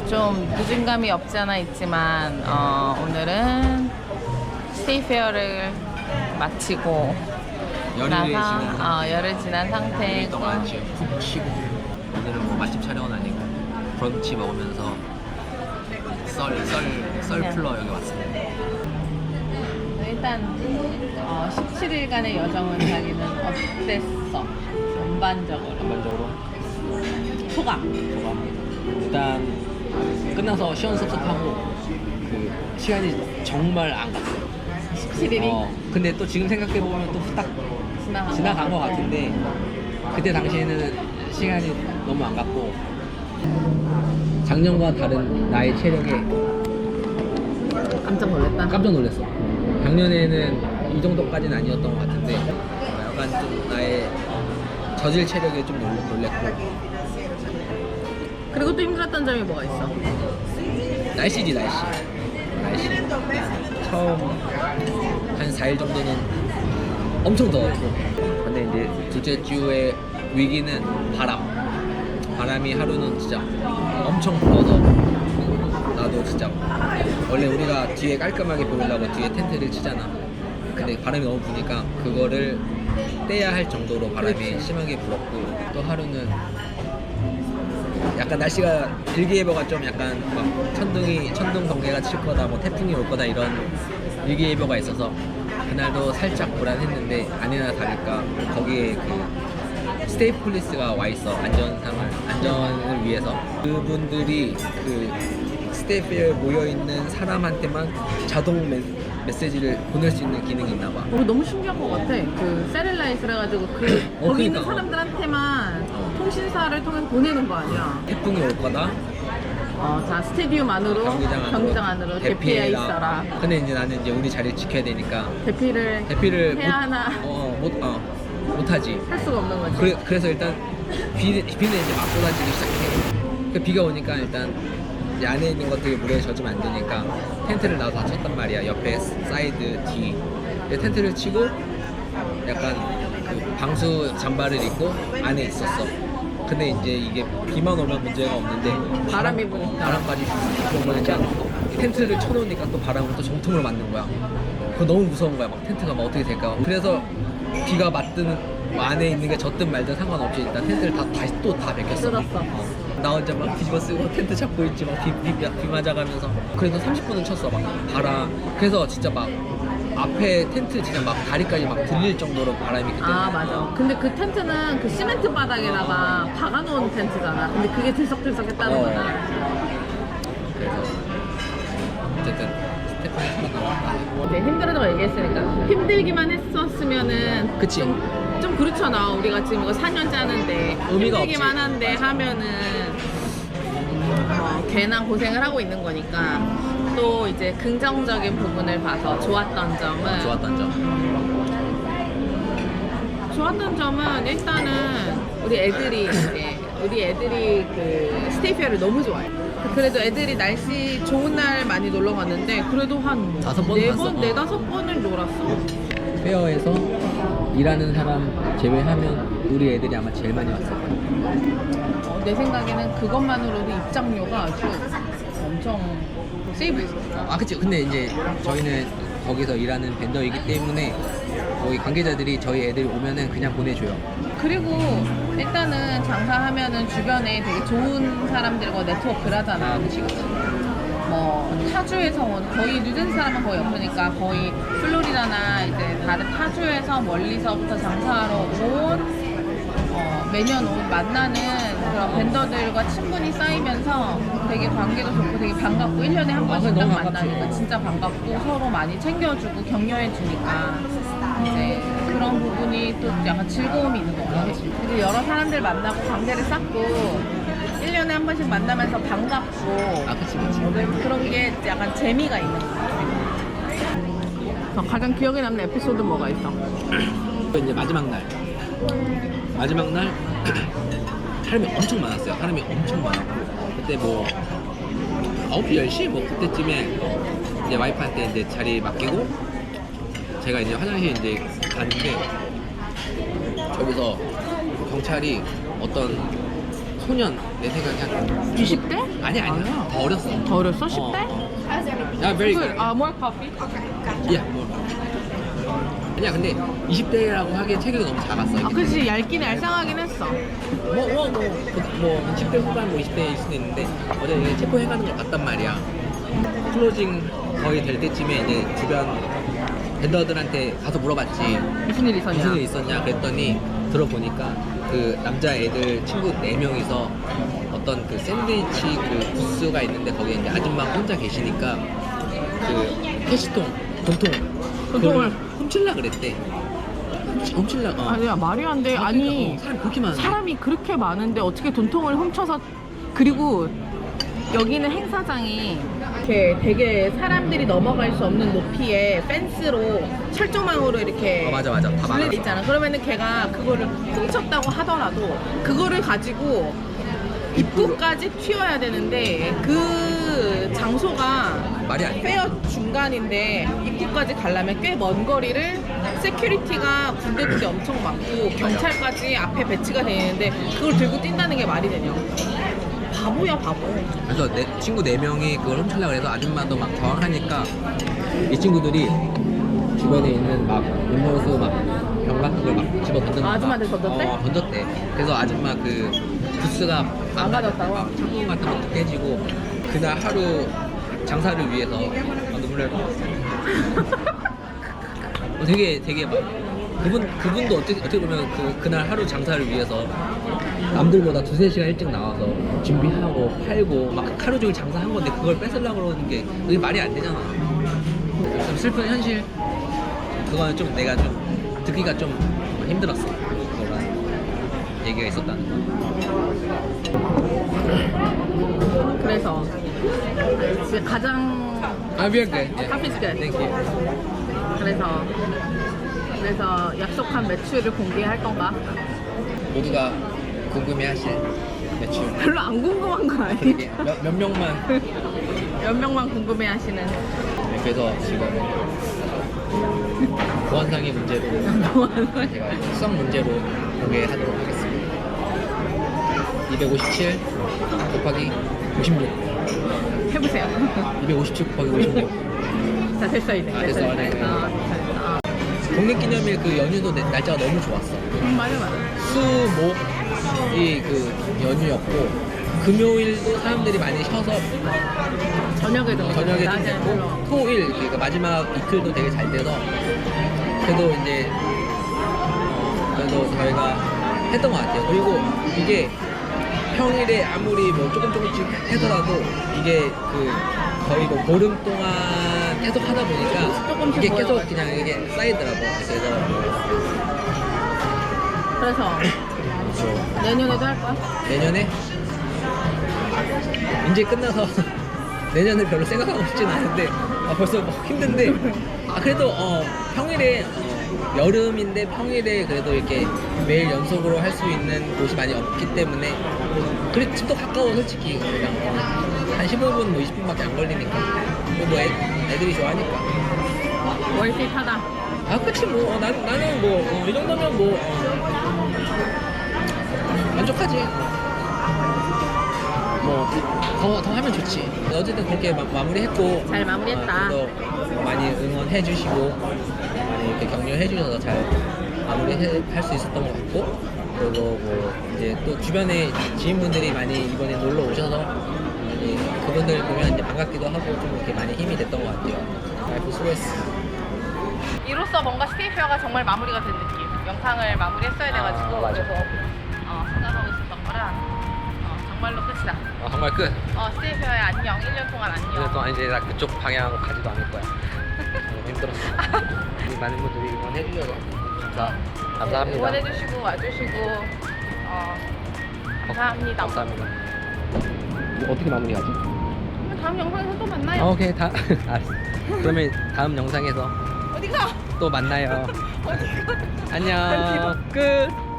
좀 늦은 감이 없지 않아 있지만 어, 오늘은 스테이 페어를 마치고 열흘이 나서 지난 어, 열흘 지난 상태고 동안 지금 푹 쉬고 오늘은 뭐 맛집 촬영은 아니고 브런치 먹으면서 썰, 썰, 썰 그냥. 풀러 여기 왔습니다. 일단 어, 17일간의 여정은 자기는 어땠어? 전반적으로. 전반적으로? 소감 일단 끝나서 시원섭섭하고 그 시간이 정말 안 갔어요. 17일이? 어, 근데 또 지금 생각해 보면 또 후딱 지나간, 지나간 것 같은데 그때 당시에는 시간이 너무 안 갔고 작년과 다른 나의 체력에 깜짝 놀랐다. 깜짝 놀랐어. 작년에는 이 정도까지는 아니었던 것 같은데 어, 약간 좀 나의 저질 체력에 좀 놀- 놀랬고 그리고 또 힘들었던 점이 뭐가 있어? 날씨지 날씨. 날씨. 처음 한 4일 정도는 엄청 더웠고 근데 이제 둘째 주의 위기는 바람. 바람이 하루는 진짜 엄청 불어서 나도 진짜 원래 우리가 뒤에 깔끔하게 보이려고 뒤에 텐트를 치잖아. 근데 바람이 너무 부니까 그거를 떼야 할 정도로 바람이 심하게 불었고 또 하루는 약간 날씨가 일기예보가 좀 약간 막 천둥이 천둥 번개가 칠 거다 뭐 태풍이 올 거다 이런 일기예보가 있어서 그날도 살짝 불안했는데 아니나 다를까 거기에 그 스테이 폴리스가 와 있어. 안전상을 안전을 위해서. 그분들이 그 스테이프에 모여 있는 사람한테만 자동 메, 메시지를 보낼 수 있는 기능이 있나 봐. 어, 너무 신기한 것 같아. 그 세렐라이스를 해가지고 그 어, 거기 있는 그러니까. 사람들한테만 통신사를 통해서 보내는 거 아니야? 태풍이 올 거다. 어, 자 스테디움 안으로 경기장 안으로, 경기장 안으로 대피해 있어라. 근데 이제 나는 이제 우리 자리를 지켜야 되니까 대피를 대피를 해야 하나 어, 못, 어, 못하지. 할 수가 없는 거지. 그래, 그래서 일단 비, 비는 이제 막 쏟아지기 시작해. 그 비가 오니까 일단 이제 안에 있는 것들이 물에 젖으면 안 되니까 텐트를 나도 다 쳤단 말이야. 옆에 사이드, 뒤. 텐트를 치고 약간 그 방수 잠바를 입고 안에 있었어. 근데 이제 이게 비만 오면 문제가 없는데 바람이 부니까. 바람까지 불면 일단 텐트를 쳐놓으니까 또 바람을 또 정통으로 맞는 거야. 그거 너무 무서운 거야. 막 텐트가 막 어떻게 될까. 그래서 비가 맞든 뭐 안에 있는 게 젖든 말든 상관없이 일단 텐트를 다 다시 또 다 벗겼어. 어. 나 혼자 막 뒤집어 쓰고 텐트 잡고 있지 막 비, 비, 비 맞아가면서 그래서 30분은 쳤어 막 바람 그래서 진짜 막 앞에 텐트 진짜 막 다리까지 막 들릴 정도로 바람이 그때 아 맞아. 근데 그 텐트는 그 시멘트 바닥에다가 박아놓은 텐트잖아. 근데 그게 들썩들썩했다는 어. 거잖아. 그래서 어쨌든 스테판이 살아남았다 이제 힘들어서 얘기했으니까 힘들기만 했었으면은 그치. 좀, 좀 그렇잖아. 우리가 지금 이거 4년 짜는데 의미가 힘들기만 없지. 한데 하면은 어, 괜한 고생을 하고 있는 거니까 또 이제 긍정적인 부분을 봐서 좋았던 점은 좋았던 점 좋았던 점은 일단은 우리 애들이 이제 우리 애들이 그 스테이피아를 너무 좋아해. 그래도 애들이 날씨 좋은 날 많이 놀러 갔는데 그래도 한 다섯 번네 갔어. 번, 어. 네다섯 번을 놀았어. 페어에서 일하는 사람 제외하면 우리 애들이 아마 제일 많이 왔을 거야 어, 내 생각에는 그것만으로도 입장료가 아주 엄청 세이브했어. 아 그치 근데 이제 저희는 거기서 일하는 벤더이기 때문에 거기 관계자들이 저희 애들이 오면은 그냥 보내줘요 그리고 일단은 장사하면은 주변에 되게 좋은 사람들과 네트워크를 하잖아. 아 그치 그치 뭐 타주에서 온 거의 뉴저지 사람은 거의 없으니까 거의 플로리다나 이제 다른 타주에서 멀리서부터 장사하러 온 어, 매년 온 만나는 그런 벤더들과 친분이 쌓이면서 되게 관계도 좋고 되게 반갑고 1년에 한 번씩 그래, 딱. 만나니까 진짜 반갑고 서로 많이 챙겨주고 격려해주니까 이제 그런 부분이 또 약간 즐거움이 있는 것 같아요. 이제 여러 사람들 만나고 관계를 쌓고 1년에 한 번씩 만나면서 반갑고 아 그치 그치. 그런 게 약간 재미가 있는 것 같아요. 가장 기억에 남는 에피소드 뭐가 있어? 또 이제 마지막 날. 마지막 날 사람이 엄청 많았어요. 사람이 엄청 많았고. 그때 뭐 9시 10시? 뭐 그때쯤에 이제 와이프한테 이제 자리 맡기고 제가 이제 화장실 이제 가는데 저기서 경찰이 어떤 소년 내 생각에 한 20대? 아니 아니야. 더 어렸어 더 어렸어? 10대? 어, 어. 야 very good 아, more coffee? 야 뭐. 아니야 근데 20대라고 하기엔 체격이 너무 작았어 아, 그치. 얇긴 얄쌍하긴 했어. 뭐뭐뭐뭐 10대 후반 뭐 20대일 수도 있는데 어제 이게 체포해가는 것 같단 말이야 클로징 거의 될 때쯤에 이제 주변 벤더들한테 가서 물어봤지 무슨 일 있었냐? 무슨 일 있었냐 그랬더니 들어보니까 그 남자 애들 친구 4명이서 어떤 그 샌드위치 그 부스가 있는데 거기에 이제 아줌마 혼자 계시니까 그 캐시통 돈통 돈통을. 훔칠라 그랬대 훔치- 훔칠라 어. 아니야, 말이 안 돼. 아니, 어, 사람 그렇게 많은데 사람이 그렇게 많은데 어떻게 돈통을 훔쳐서 그리고 여기는 행사장이 이렇게 되게 사람들이 넘어갈 수 없는 높이의 펜스로 철조망으로 이렇게 어, 맞아 맞아 다 둘레 막아 있잖아. 그러면은 걔가 그거를 훔쳤다고 하더라도 그거를 가지고 입구까지 튀어야 되는데 그 장소가 말이 안 돼. 페어 중간인데 입구까지 가려면 꽤 먼 거리를 세큐리티가 군대들이 엄청 많고 경찰까지 앞에 배치가 돼 있는데 그걸 들고 뛴다는 게 말이 되냐고 바보야 바보. 그래서 내 친구 4명이 그걸 훔치려고 그래서 아줌마도 막 저항하니까 이 친구들이 주변에 있는 막 음료수 막병 같은 걸 막 집어 던졌나 아, 아줌마한테 던졌대? 어, 던졌대. 그래서 아줌마 그 부스가 망가졌다고? 막 창문 같은 것도 깨지고 그날 하루 장사를 위해서 아, 눈물 날 뻔했어. 어, 되게 되게 막 그분 그분도 어떻게 어떻게 보면 그 그날 하루 장사를 위해서 남들보다 두세 시간 일찍 나와서 준비하고 팔고 막 하루 종일 장사한 건데 그걸 뺏으려고 그러는 게 그게 말이 안 되잖아. 좀 슬픈 현실. 그거는 좀 내가 좀 듣기가 좀 힘들었어. 그런 얘기가 있었다는 거. 그래서 가장 아 미안해. 커피's good. 땡큐. 그래서 그래서 약속한 매출을 공개할 건가? 모두가 궁금해하실 매출. 별로 안 궁금한 거 아니야? 몇, 몇 명만. 몇 명만 궁금해하시는 네, 그래서 지금 보안상의 문제로 제가 수상 문제로 공개하도록 하겠습니다. 257 곱하기 56. 해보세요. 257 곱하기 56. 자 됐어 이제. 아, 됐어 됐어. 네. 됐어. 독립기념일 그 연휴도 내- 날짜가 너무 좋았어. 음, 맞아 맞아. 수목이 그 연휴였고 금요일도 사람들이 많이 쉬어서 저녁에도 저녁에 좀 낮에 됐고. 토일 그러니까 마지막 이틀도 되게 잘 돼서 그래도 이제 어, 그래도 저희가 했던 것 같아요. 그리고 이게 평일에 아무리 뭐 조금 조금씩 하더라도 이게 그 거의 뭐 보름 동안 계속 하다 보니까 조금씩 이게 계속 모여가지고. 그냥 이게 쌓이더라고. 그래서 그래서 내년에도 할 거야? 내년에 이제 끝나서 내년을 별로 생각하고 싶진 않은데 아, 벌써 뭐 힘든데 아 그래도 어 평일에 어, 여름인데 평일에 그래도 이렇게 매일 연속으로 할 수 있는 곳이 많이 없기 때문에 그래 집도 가까워 솔직히. 그냥 어, 한 15분 뭐 20분밖에 안 걸리니까. 그리고 뭐 애, 애들이 좋아하니까. 월세타다. 아 그치 뭐. 어, 난, 나는 뭐이 정도면 뭐 어, 만족하지. 뭐더 더 하면 좋지. 어쨌든 그렇게 마, 마무리했고. 잘 마무리했다. 어, 많이 응원해 주시고. 많 이 이렇게 격려해 주셔서 잘 마무리할 수 있었던 것 같고 그리고 뭐 이제 또 주변에 지인분들이 많이 이번에 놀러 오셔서 많이 그분들 보면 이제 반갑기도 하고 좀 이렇게 많이 힘이 됐던 것 같아요 와이프 수고했어 이로써 뭔가 스테이페어가 정말 마무리가 된 느낌. 영상을 마무리했어야 돼가지고 아, 맞아. 그래서 어, 생각하고 있었던 거라 어, 정말로 끝이다. 아, 정말 끝 어, 스테이페어의 안녕. 1년 동안 안녕. 그래서 또 이제 나 그쪽 방향으로 가지도 않을 거야. 너무 힘들었어. 우리 많은 분들이 응원해 주셔서 감사, 감사합니다. 응원해주시고 와주시고 어, 감사합니다. 감사합니다. 뭐 어떻게 마무리하지? 다음 영상에서 또 만나요. 아, 오케이 다 알았어. 그러면 다음 영상에서 어디가? 또 만나요. 어디가? 안녕. 끝.